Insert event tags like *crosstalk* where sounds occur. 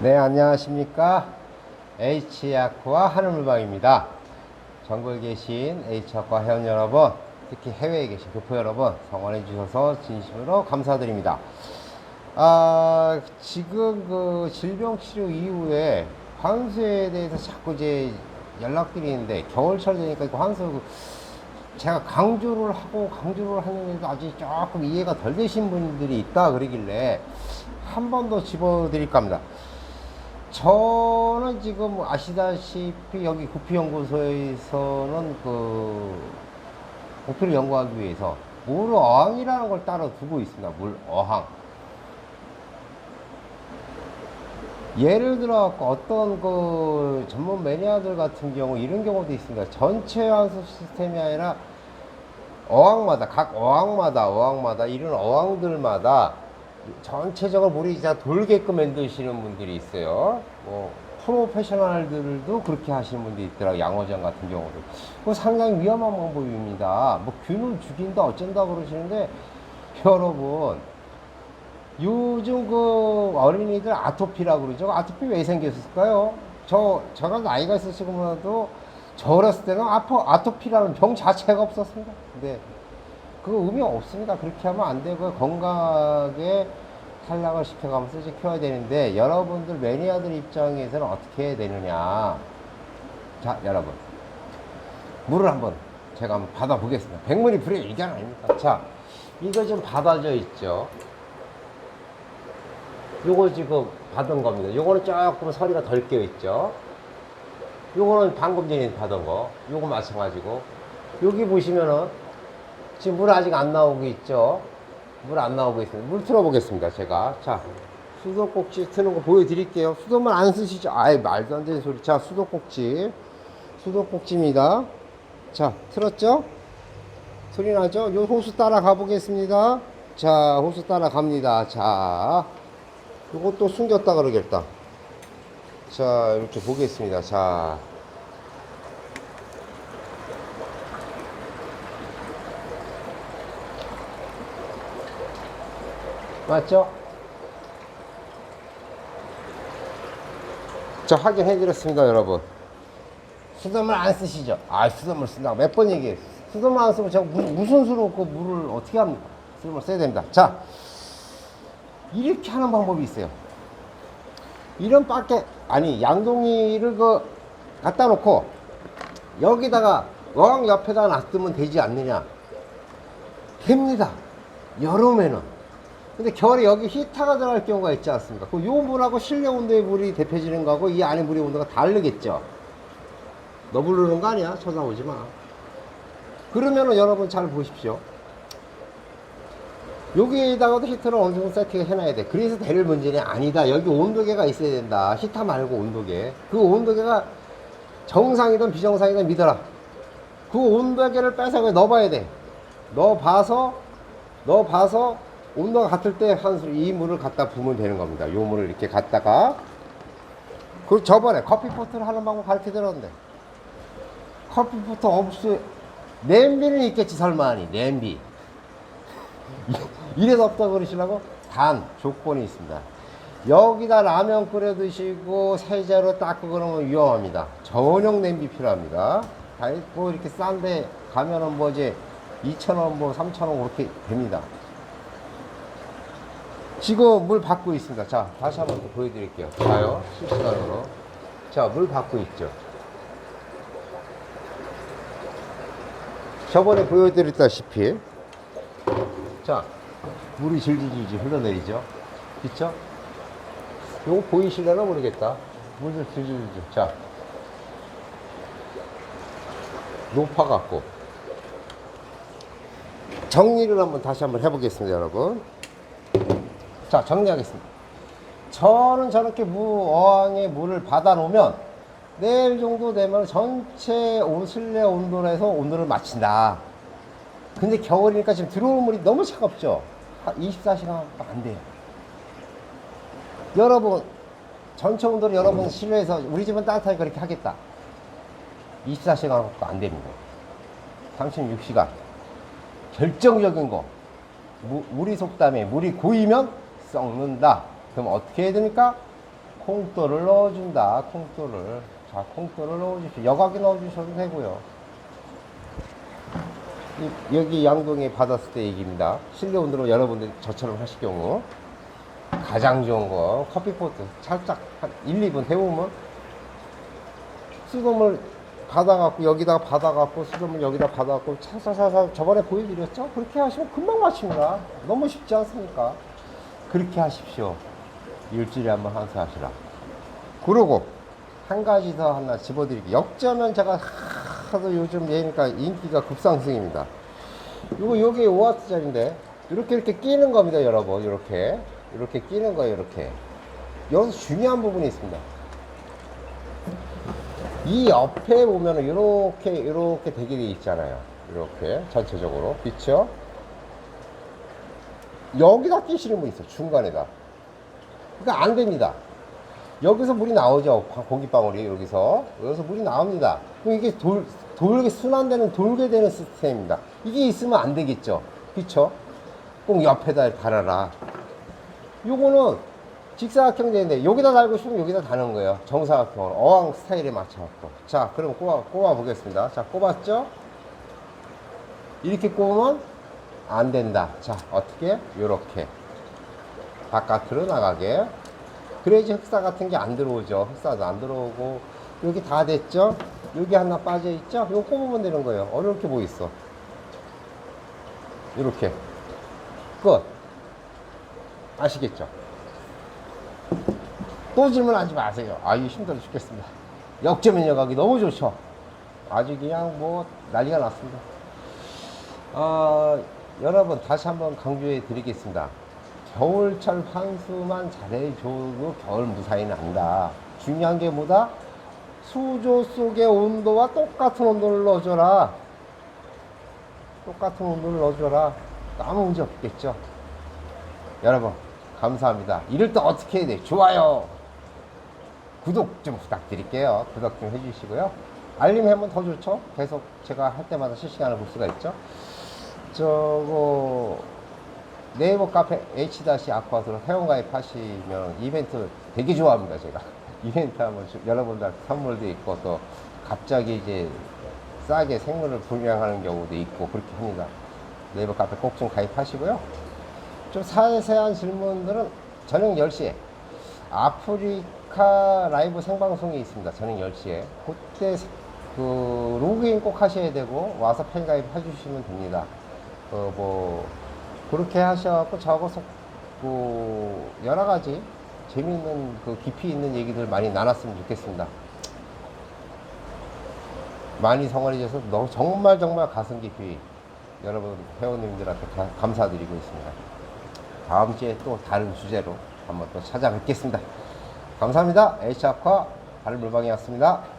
네, 안녕하십니까. H야쿠와 하늘물방입니다. 전국에 계신 H야쿠 회원 여러분, 특히 해외에 계신 교포 여러분, 성원해 주셔서 진심으로 감사드립니다. 아, 지금 그 질병 치료 이후에 환수에 대해서 자꾸 이제 연락드리는데, 겨울철 되니까 그 환수, 그 제가 강조를 하고 강조를 하는데도 아직 조금 이해가 덜 되신 분들이 있다 그러길래 한 번 더 집어드릴까 합니다. 저는 지금 아시다시피 여기 구피연구소에서는 그 구피를 연구하기 위해서 물 어항이라는 걸 따로 두고 있습니다. 물 어항. 예를 들어 어떤 그 전문 매니아들 같은 경우 이런 경우도 있습니다. 전체 환수 시스템이 아니라 어항마다 각 어항마다 어항마다 이런 어항들마다 전체적으로 물이 다 돌게끔 만드시는 분들이 있어요. 뭐 프로페셔널들도 그렇게 하시는 분들이 있더라고요. 양어장 같은 경우도. 그거 상당히 위험한 방법입니다. 뭐 균을 죽인다 어쩐다 그러시는데 여러분 요즘 그 어린이들 아토피라고 그러죠. 아토피 왜 생겼을까요? 저, 제가 나이가 있으시고도 저 어렸을 때는 아토, 아토피라는 병 자체가 없었습니다. 근데 그거 의미 없습니다. 그렇게 하면 안 되고 건강하게 탈락을 시켜가면서 키워야 되는데 여러분들 매니아들 입장에서는 어떻게 해야 되느냐. 자, 여러분. 물을 한번 제가 한번 받아보겠습니다. 백문이 불여 일견 아닙니까? 자, 이거 좀 받아져 있죠. 요거 지금 받은 겁니다. 요거는 조금 서리가 덜껴 있죠. 요거는 방금 전에 받은 거. 요거 마찬가지고. 여기 보시면은 지금 물 아직 안 나오고 있죠. 물 안 나오고 있습니다. 물 틀어보겠습니다. 제가. 자, 수도꼭지 트는 거 보여드릴게요. 수도만 안 쓰시죠. 아이, 말도 안 되는 소리. 자, 수도꼭지. 수도꼭지입니다. 자, 틀었죠? 소리 나죠? 요 호수 따라 가 보겠습니다. 자, 호수 따라 갑니다. 자, 요것도 숨겼다 그러겠다. 자, 이렇게 보겠습니다. 자. 맞죠? 자, 확인해 드렸습니다, 여러분. 수돗물 안 쓰시죠? 아, 수돗물 쓴다고 몇 번 얘기해요. 수돗물 안 쓰면 제가 무, 무슨 수로 그 물을 어떻게 합니까? 수돗물 써야 됩니다. 자, 이렇게 하는 방법이 있어요. 이런 밖에, 아니, 양동이를 그, 갖다 놓고, 여기다가, 어항 옆에다 놔두면 되지 않느냐? 됩니다. 여름에는. 근데 겨울에 여기 히터가 들어갈 경우가 있지 않습니까? 그요 물하고 실내 온도의 물이 대표지는 거하고 이 안에 물의 온도가 다르겠죠? 너 부르는 거 아니야? 쳐다보지 마. 그러면은 여러분 잘 보십시오. 여기에다가도 히터를 어느 정도 세팅을 해놔야 돼. 그래서 대를 문제는 아니다. 여기 온도계가 있어야 된다. 히터 말고 온도계. 그 온도계가 정상이든 비정상이든 믿어라. 그 온도계를 빼서 넣어봐야 돼. 넣어봐서, 넣어봐서 온도가 같을 때 한술 이 물을 갖다 부으면 되는 겁니다. 요 물을 이렇게 갖다가. 그 저번에 커피포트를 하는 방법 가르쳐 드렸는데. 커피포트 없어. 냄비는 있겠지, 설마 아니. 냄비. *laughs* 이래서 없다고 그러시려고? 단, 조건이 있습니다. 여기다 라면 끓여 드시고 세제로 닦고 그러면 위험합니다. 전용 냄비 필요합니다. 다 있고 이렇게 싼데 가면은 뭐 이제 2,000원, 뭐 3,000원 그렇게 됩니다. 지금 물 받고 있습니다. 자, 다시 한번 더 보여드릴게요. 자요, 실시간으로. 자, 물 받고 있죠. 저번에 보여드렸다시피 자 물이 질질질질 흘러내리죠 그쵸? 요거 보이실려나 모르겠다 물이 질질질질 자 높아갖고 정리를 한번 다시 한번 해보겠습니다 여러분 자 정리하겠습니다 저는 저렇게 무 어항에 물을 받아 놓으면 내일 정도 되면 전체 온 실내 온도에서 온도를 맞춘다. 근데 겨울이니까 지금 들어오는 물이 너무 차갑죠? 24시간 안 돼요. 여러분, 전체 온도를 여러분 실내에서 우리 집은 따뜻하게 그렇게 하겠다. 24시간 안 됩니다. 36시간. 결정적인 거. 무, 물이 속담에 물이 고이면 썩는다. 그럼 어떻게 해야 됩니까? 콩돌을 넣어준다. 콩돌을. 자, 콩돌을 넣어주십시오. 여각이 넣어주셔도 되고요. 이- 여기 양동이 받았을 때 얘기입니다. 실내 온도로 여러분들이 저처럼 하실 경우 가장 좋은 거 커피포트 살짝 한 1, 2분 데우면 수돗물 받아갖고 여기다가 받아갖고 수돗물 여기다 받아갖고 차사사사 저번에 보여드렸죠? 그렇게 하시면 금방 마십니다. 너무 쉽지 않습니까? 그렇게 하십시오. 일주일에 한번 한수하시라. 그러고 한 가지 더 하나 집어드릴게요. 역전은 제가 하도 요즘 얘니까 인기가 급상승입니다. 이거 여기 5W짜리인데 이렇게 이렇게 끼는 겁니다, 여러분. 이렇게 이렇게 끼는 거예요, 이렇게. 여기서 중요한 부분이 있습니다. 이 옆에 보면은 이렇게 이렇게 되게 돼 있잖아요. 이렇게 전체적으로 그렇죠? 여기다 끼시는 분 있어 중간에다. 그러니까 안 됩니다. 여기서 물이 나오죠. 바- 공기방울이 여기서 여기서 물이 나옵니다. 그럼 이게 돌 돌게 순환되는 돌게 되는 시스템입니다. 이게 있으면 안 되겠죠. 그렇죠? 꼭 옆에다 달아라. 요거는 직사각형 되는데 여기다 달고 싶으면 여기다 다는 거예요. 정사각형으로 어항 스타일에 맞춰갖고. 자, 그럼 꼽아, 꼽아 보겠습니다. 자, 꼽았죠? 이렇게 꼽으면 안 된다. 자, 어떻게? 요렇게. 바깥으로 나가게. 그래야지 흑사 같은 게 안 들어오죠. 흑사도 안 들어오고. 여기 다 됐죠? 여기 하나 빠져 있죠? 이거 꼽으면 되는 거예요. 어렵게 뭐 있어? 이렇게. 끝. 아시겠죠? 또 질문하지 마세요. 아, 이거 힘들어 죽겠습니다. 역점인 여각이 너무 좋죠. 아주 그냥 뭐 난리가 났습니다. 아, 여러분 다시 한번 강조해 드리겠습니다. 겨울철 환수만 잘해줘도 겨울 무사히 난다. 중요한 게 뭐다? 수조 속의 온도와 똑같은 온도를 넣어줘라. 똑같은 온도를 넣어줘라. 아무 문제 없겠죠. 여러분 감사합니다. 이럴 때 어떻게 해야 돼? 좋아요. 구독 좀 부탁드릴게요. 구독 좀 해주시고요. 알림 하면 더 좋죠. 계속 제가 할 때마다 실시간을 볼 수가 있죠. 저거 네이버 카페 H-아쿠아스로 회원가입 하시면 이벤트 되게 좋아합니다. 제가 *laughs* 이벤트 주- 여러분들한테 선물도 있고 또 갑자기 이제 싸게 생물을 분양하는 경우도 있고 그렇게 합니다. 네이버 카페 꼭 좀 가입하시고요. 좀 자세한 질문들은 저녁 10시에 아프리카 라이브 생방송이 있습니다. 저녁 10시에. 그때 그 로그인 꼭 하셔야 되고 와서 팬가입 해주시면 됩니다. 어, 뭐 그렇게 하셔갖고 적어서 그 여러 가지 재미있는 그 깊이 있는 얘기들 많이 나눴으면 좋겠습니다. 많이 성원해 주셔서 너무 정말 정말 가슴 깊이 여러분 회원님들한테 가- 감사드리고 있습니다. 다음 주에 또 다른 주제로 한번 또 찾아뵙겠습니다. 감사합니다. H아과 바른 물방이었습니다.